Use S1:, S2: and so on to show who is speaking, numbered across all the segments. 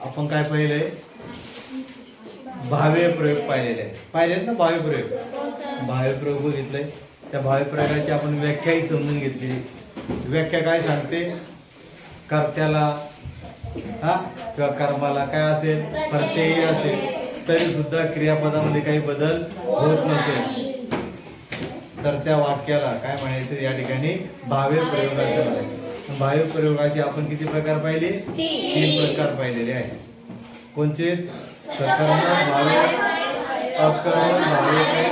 S1: आपण काय पाहिलंय? भावे प्रयोग पाहिलेले आहेत. पाहिलेत ना भावे प्रयोग? भावे प्रयोग बघितलंय. त्या भावे प्रयोगाची आपण व्याख्याही समजून घेतली व्याख्या काय सांगते? कर्त्याला हा? किंवा कर्माला काय असेल? प्रत्ययी असेल. तरी सुद्धा क्रियापदामध्ये काही बदल होत नसेल. तर त्या वाक्याला काय म्हणायचं? या ठिकाणी भावे प्रयोग असं म्हणायचं. भावे प्रयोगाचे आपण किती प्रकार पाहिले? तीन. प्रकार पाहिलेले आहेत. कोणचे? सकर्मक भावे अकर्मक भावे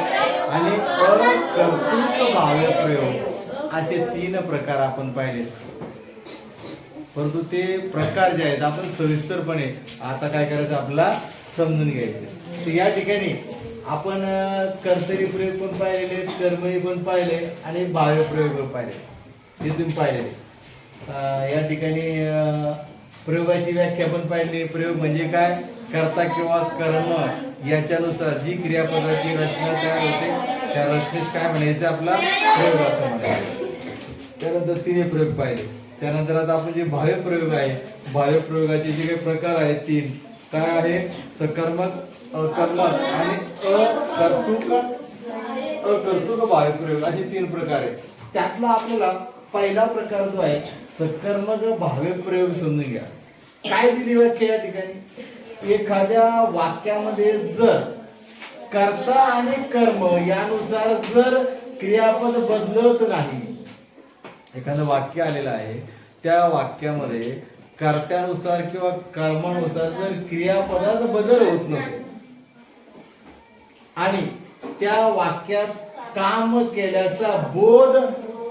S1: आणि अकर्तृक भावे प्रयोग. असे तीन प्रकार आपण पाहिले परंतु ते प्रकार जे आहेत आपण सविस्तरपणे आता काय करायचं आपल्याला समजून घ्यायचं. तर या ठिकाणी आपण कर्तरी प्रयोग पण पाहिलेले कर्मणी पण पाहिले आणि भाव्य प्रयोग पण पाहिले. ते तुम्ही पाहिलेले. या ठिकाणी प्रयोगाची व्याख्या पण पाहिली. प्रयोग म्हणजे काय? करता किंवा कर्म याच्यानुसार जी क्रियापदाची रचना तयार होते त्या रचनेस काय म्हणायचं आपला? प्रयोग असं म्हणायचं त्यानंतर तिने प्रयोग पाहिले. त्यानंतर आता आपण जे भाव्य प्रयोग आहे भाव्य प्रयोगाचे जे काही प्रकार आहेत तीन काय आहे? सकर्मक अकर्मक आणि अकर्तुक अकर्तुक भाव्य प्रयोग असे तीन प्रकार आहेत. त्यातला आपल्याला पहिला प्रकार जो आहे सकर्मक भावे प्रयोग समजून घ्या. काय दिली व्याख्या या ठिकाणी? एखाद्या वाक्यामध्ये जर कर्ता आणि कर्म यानुसार जर क्रियापद बदलत नाही. एखादं वाक्य आलेलं आहे त्या वाक्यामध्ये कर्त्यानुसार किंवा कर्मानुसार जर क्रियापदात बदल होत नसेल आणि त्या वाक्यात काम केल्याचा बोध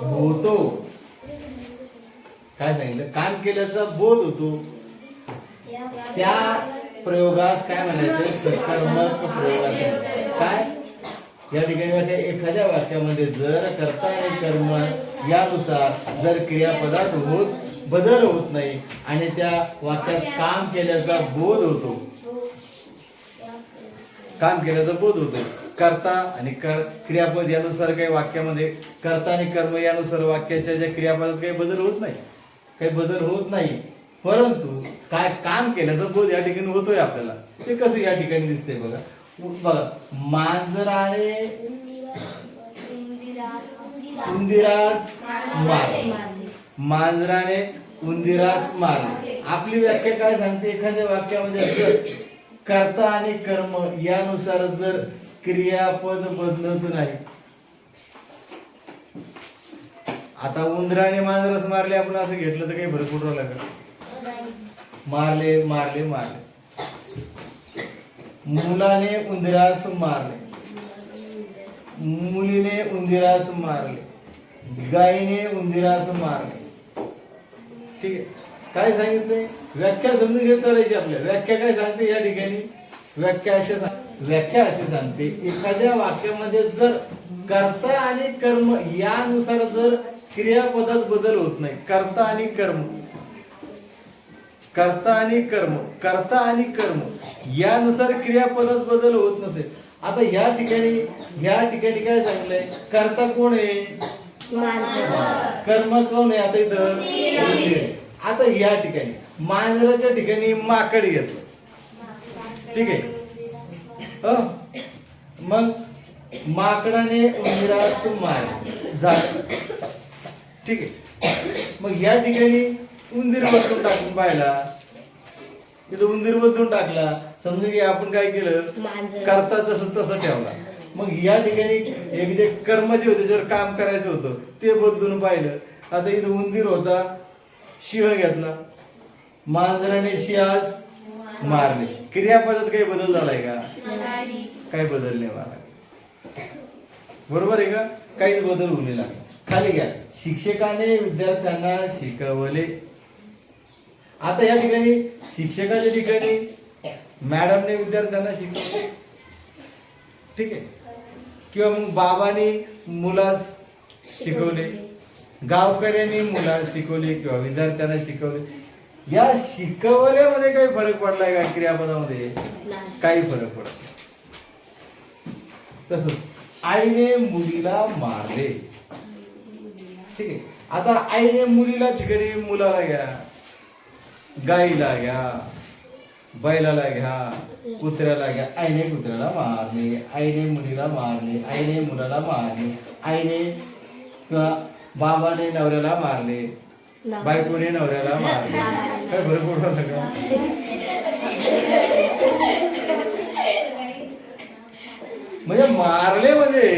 S1: होतो काय सांगितलं? काम केल्याचा बोध होतो. त्या प्रयोगास काय म्हणायचं? सकर्मक प्रयोग असेल काय? या ठिकाणी वाक्य एखाद्या वाक्यामध्ये जर कर्ता आणि कर्म यानुसार जर क्रियापदात होत बदल होत नाही आणि त्या वाक्यात काम केल्याचा बोध होतो. काम केल्याचा बोध होतो. कर्ता आणि कर क्रियापद यानुसार काही वाक्यामध्ये कर्ता आणि कर्म यानुसार वाक्याच्या ज्या क्रियापदात काही बदल होत नाही. काही बदल होत नाही. परंतु काय काम केल्याचा बोध या ठिकाणी होतोय आपल्याला. ते कसं या ठिकाणी दिसतंय बघा. बघा मांजराने उंदिरास मारले. मांजराने उंदिरास मारले. आपली व्याख्या काय सांगते? एखाद्या वाक्यामध्ये जर कर्ता आणि कर्म यानुसार जर क्रियापद बदलत नाही आता उंदराने मांजरास मारले आपण असं घेतलं तर काही फरक पडू का? मारले मारले मारले. मुलाने उंदरास मारले. मुलीने उंदिरास मारले. गायीने उंदिरास मारले. ठीक आहे. काय सांगितलंय? व्याख्या समजून घेत चालायची आपल्या. व्याख्या काय सांगते या ठिकाणी? व्याख्या अशी सांग- व्याख्या अशी सांगते एखाद्या वाक्यामध्ये जर कर्ता आणि कर्म यानुसार जर क्रियापदात बदल होत नाही. कर्ता आणि कर्म. कर्ता आणि कर्म. कर्ता आणि कर्म. यानुसार क्रियापदात बदल होत नसेल. आता या ठिकाणी या ठिकाणी काय सांगलंय? कर्ता कोण आहे? कर्म कोण आहे आता इथं? आता या ठिकाणी. मांजराच्या ठिकाणी माकड घेतलं ठीक आहे? अं? मग माकडाने उंदरास मार झालं. ठीक आहे. मग या ठिकाणी उंदीर बदलून टाकून पाहिला. तिथं उंदीर बदलून टाकला. समजून की आपण काय केलं. करता जसं तसं ठेवला. मग या ठिकाणी एक जे कर्म जे होते ज्यावर काम करायचं होतं ते बदलून पाहिलं. आता इथं उंदीर होता शिह घेतला. मांजराने शिहास मारले. क्रियापदात काही बदल झालाय का? काही बदल नाही मला बरोबर आहे का? काहीच बदल होऊ लागला. खाली घ्या. शिक्षकाने विद्यार्थ्यांना शिकवले. आता या ठिकाणी शिक्षकाच्या ठिकाणी मॅडमने विद्यार्थ्यांना शिकवले. ठीक आहे? किंवा मग बाबाने मुलास शिकवले. गावकऱ्यांनी मुलास शिकवले किंवा विद्यार्थ्यांना शिकवले. या शिकवल्यामध्ये काही फरक पडलाय का क्रियापदामध्ये? काही फरक पडत. तसंच आईने मुलीला मारले. ठीक आहे. आता आईने मुलीला ठिकाणी मुलाला घ्या गाईला घ्या बैलाला घ्या कुत्र्याला घ्या आईने कुत्र्याला मारले आईने मुलीला मारले आईने मुलाला मारले आईने किंवा बाबाने नवऱ्याला मारले बायकोने नवऱ्याला मारले. काय भरपूर म्हणजे मारले म्हणजे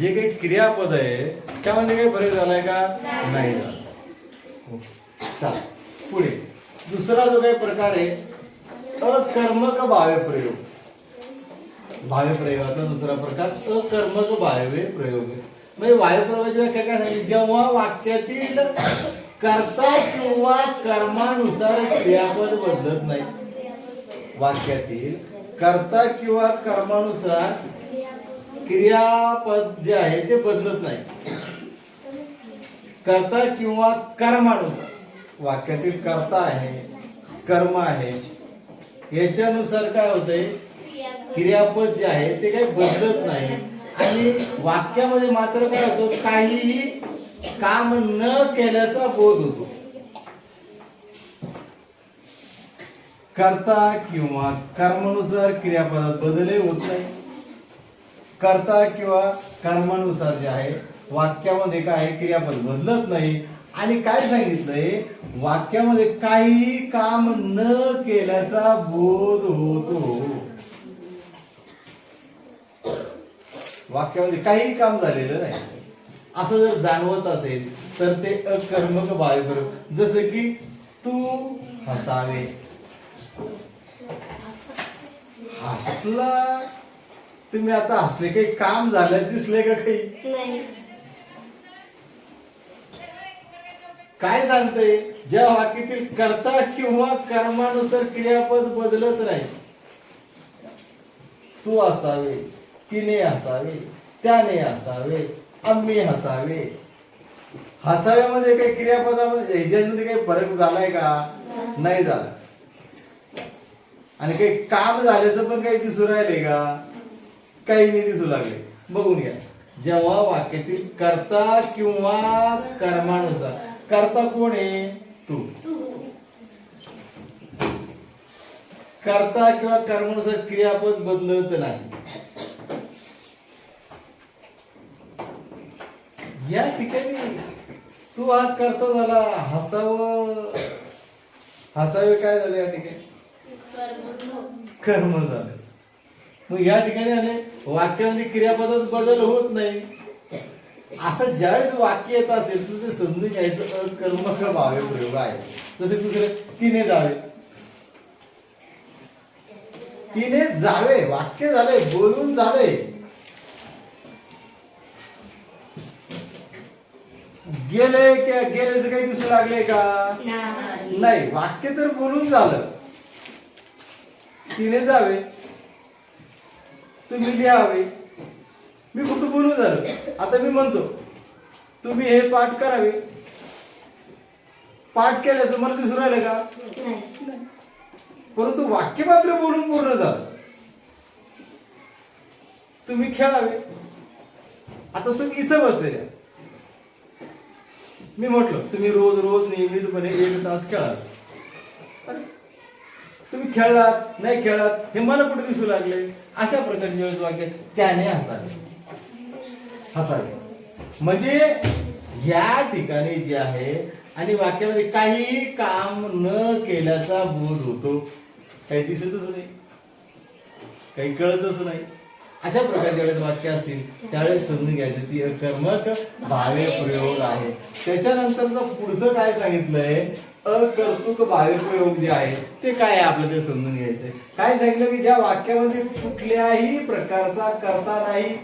S1: जे काही क्रियापद आहे त्यामध्ये काही फरक झालाय का? नाही. झाला. हो. चाल पुढे. दुसरा जो काही प्रकार आहे अकर्मक भावे प्रयोग भावे प्रयोगाचा दुसरा प्रकार अकर्मक भावे प्रयोग आहे म्हणजे वायुप्रयोगाची व्याख्या काय सांगितली? जेव्हा वाक्यातील कर्ता किंवा कर्मानुसार क्रियापद बदलत नाही. वाक्यातील कर्ता किंवा कर्मानुसार क्रियापद जे आहे ते बदलत नाही. कर्ता किंवा कर्मानुसार. वाक्यातील कर्ता आहे कर्म आहे याच्यानुसार काय होतंय? क्रियापद जे आहे ते काही बदलत नाही. आणि वाक्यामध्ये मात्र काय होतो? काहीही काम न केल्याचा बोध होतो. कर्ता किंवा कर्मानुसार क्रियापदात बदलही होत नाही. कर्ता किंवा कर्मानुसार जे आहे वाक्यामध्ये काय क्रियापद बदलत नाही. आणि काय सांगितलंय? वाक्यामध्ये काही काम न केल्याचा बोध होतो हो. वाक्यामध्ये काही काम झालेलं नाही. असं जर जाणवत असेल तर ते अकर्मक बायोबर जसं की तू हसावे. हसला? तुम्ही आता हसले काही काम झालं दिसले का काही
S2: नाही
S1: काय सांगते ज्या वाक्यातील कर्ता किंवा कर्मानुसार क्रियापद बदलत नाही तू असावे तिने असावे त्याने असावे आम्ही हसावे. हसाव्यामध्ये काही क्रियापदामध्ये ह्याच्यामध्ये काही फरक झालाय का? नाही झाला. आणि काही काम झाल्याचं पण काही दिसू राहिले का? काही नाही दिसू लागले. बघून घ्या. जेव्हा वाक्यातील कर्ता किंवा कर्मानुसार कर्ता कोण आहे? तू. कर्ता किंवा कर्मानुसार क्रियापद बदलत नाही. या ठिकाणी तू हा करता झाला हसावं. हसावे काय झालं या ठिकाणी? कर्म झालं. मग या ठिकाणी आले वाक्यामध्ये क्रियापदात बदल होत नाही. असं ज्यावेळेस वाक्य येत असेल तर ते समजून घ्यायचं अकर्मक भावे प्रयोग आहे. जसे दुसरं तिने जावे. तिने जावे वाक्य झाले बोलून झाले गेले की गेल्याचं काही दिसू लागले का?
S2: नाही.
S1: नाही वाक्य तर बोलून झालं. तिने जावे. तुम्ही लिहावे. मी फक्त बोलून झालं. आता मी म्हणतो तुम्ही हे पाठ करावे. पाठ केल्याचं मला दिसून राहिलं का?
S2: नाही.
S1: परंतु वाक्य मात्र बोलून पूर्ण झालं. तुम्ही खेळावे. आता तुम्ही इथं बसलेले आहे. मी म्हटलं तुम्ही रोज रोज नियमितपणे एक तास खेळा तुम्ही खेळलात नाही खेळलात हे मला कुठे दिसू लागले? अशा प्रकारचे वेळेस वाक्य त्याने हसावे हसावे. म्हणजे या ठिकाणी जे आहे आणि वाक्यामध्ये काही काम न केल्याचा बोध होतो. काही दिसतच नाही. काही कळतच नाही. अशा प्रकारच्या वेळेस वाक्य असतील त्यावेळेस समजून घ्यायचं ती अकर्मक भावे प्रयोग आहे. त्याच्यानंतरचं पुढचं काय सांगितलंय? अकर्तुक भावे प्रयोग जे आहे ते काय आहे आपलं ते समजून घ्यायचंय. काय सांगितलं की ज्या वाक्यामध्ये कुठल्याही प्रकारचा करता नाही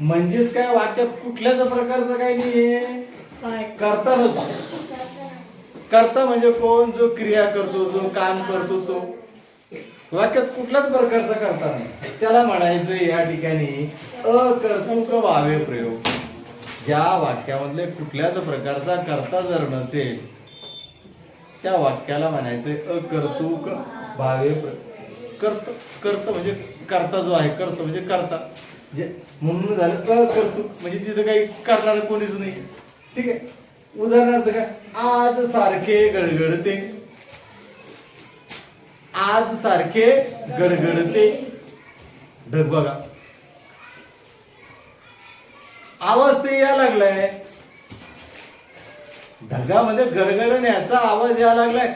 S1: म्हणजेच काय वाक्यात कुठल्याच प्रकारचं काही नाहीये. करता नसतो. करता म्हणजे कोण? जो क्रिया करतो जो काम करतो तो. वाक्यात कुठल्याच प्रकारचा करता नाही. त्याला म्हणायचं या ठिकाणी अकर्तुक भावे प्रयोग. ज्या वाक्यामधले कुठल्याच प्रकारचा करता जर नसेल त्या वाक्याला म्हणायचं अकर्तुक भावे प्रयोग कर्त कर्त म्हणजे करता जो आहे करतो म्हणजे करता. जे म्हणून झालं अकर्तुक म्हणजे तिथं काही करणार कोणीच नाही. ठीक आहे? उदाहरणार्थ काय? आज सारखे गडगडते. आज सारखे गडगडते. ढग बघा. आवाज ते यायला लागलाय. ढगामध्ये गडगडण्याचा आवाज यायला लागलाय.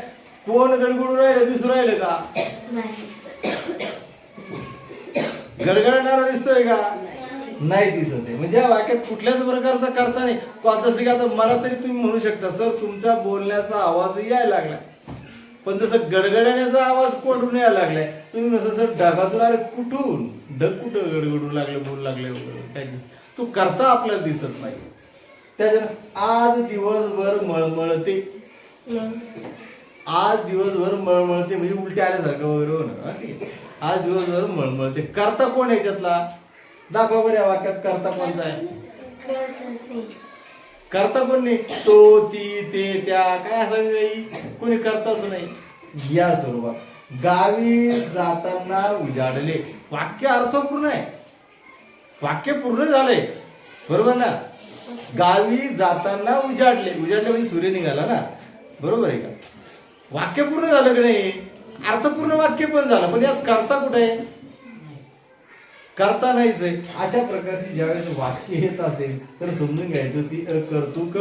S1: कोण गडगडू राहिलं दिसू राहिलं का?
S2: नाही.
S1: गडगडणारा दिसतोय का? नाही दिसत आहे. म्हणजे या वाक्यात कुठल्याच प्रकारचा करता नाही. जसं की आता मला तरी तुम्ही म्हणू शकता सर तुमच्या बोलण्याचा आवाज यायला लागलाय. पण जसं गडगडण्याचा आवाज कोठून यायला लागलाय तुम्ही कसं सर ढगातून अरे कुठून? ढग कुठं गडगडू लागले बोलू लागले काय दिस तो करता आपल्याला दिसत नाही. त्याच्यानं आज दिवसभर मळमळते. आज दिवसभर मळमळते म्हणजे उलटे आल्यासारखं वगैरे हा, आहे. आज दिवसभर मळमळते. करता कोण याच्यातला दाखवा बरं या वाक्यात करता कोणचा आहे? करता कोण नाही? तो ती ते त्या. काय असं नाही कोणी करताच नाही. या स्वरूपात. गावी जाताना उजाडले. वाक्य अर्थपूर्ण आहे. वाक्य पूर्ण झालंय. बरोबर ना? गावी जाताना उजाडले. उजाडले म्हणजे सूर्य निघाला ना? बरोबर आहे का? वाक्य पूर्ण झालं की नाही? अर्थपूर्ण वाक्य पण झालं पण यात करता कुठे आहे? करता नाहीच आहे. अशा प्रकारची ज्यावेळेस वाक्य येत असेल तर समजून घ्यायचं ती कर्तुक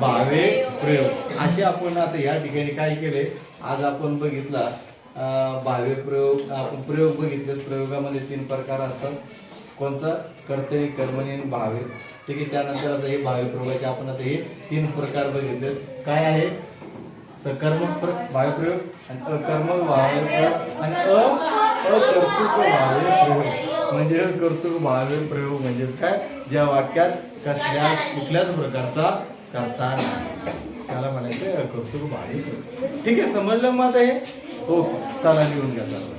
S1: भावे प्रयोग असे आपण आता या ठिकाणी काय केले आज आपण बघितला भावे प्रयोग आपण प्रयोग बघितले प्रयोगामध्ये तीन प्रकार असतात. कोणचा? कर्तरी कर्मणी आणि भावे. ठीक आहे त्यानंतर आता हे भावे प्रयोगाचे आपण आता हे तीन प्रकार बघितले काय आहे? सकर्मक वायुप्रयोग आणि अकर्मक वायुप्रयोग आणि अ अकर्तृक भावप्रयोग म्हणजे कर्तृक भाव्य प्रयोग म्हणजेच काय? ज्या वाक्यात कसल्या कुठल्याच प्रकारचा करता नाही. त्याला म्हणायचं अकर्तृक भाव्य प्रयोग ठीक आहे समजलं मग आता हे? हो चला लिहून घ्या चालू.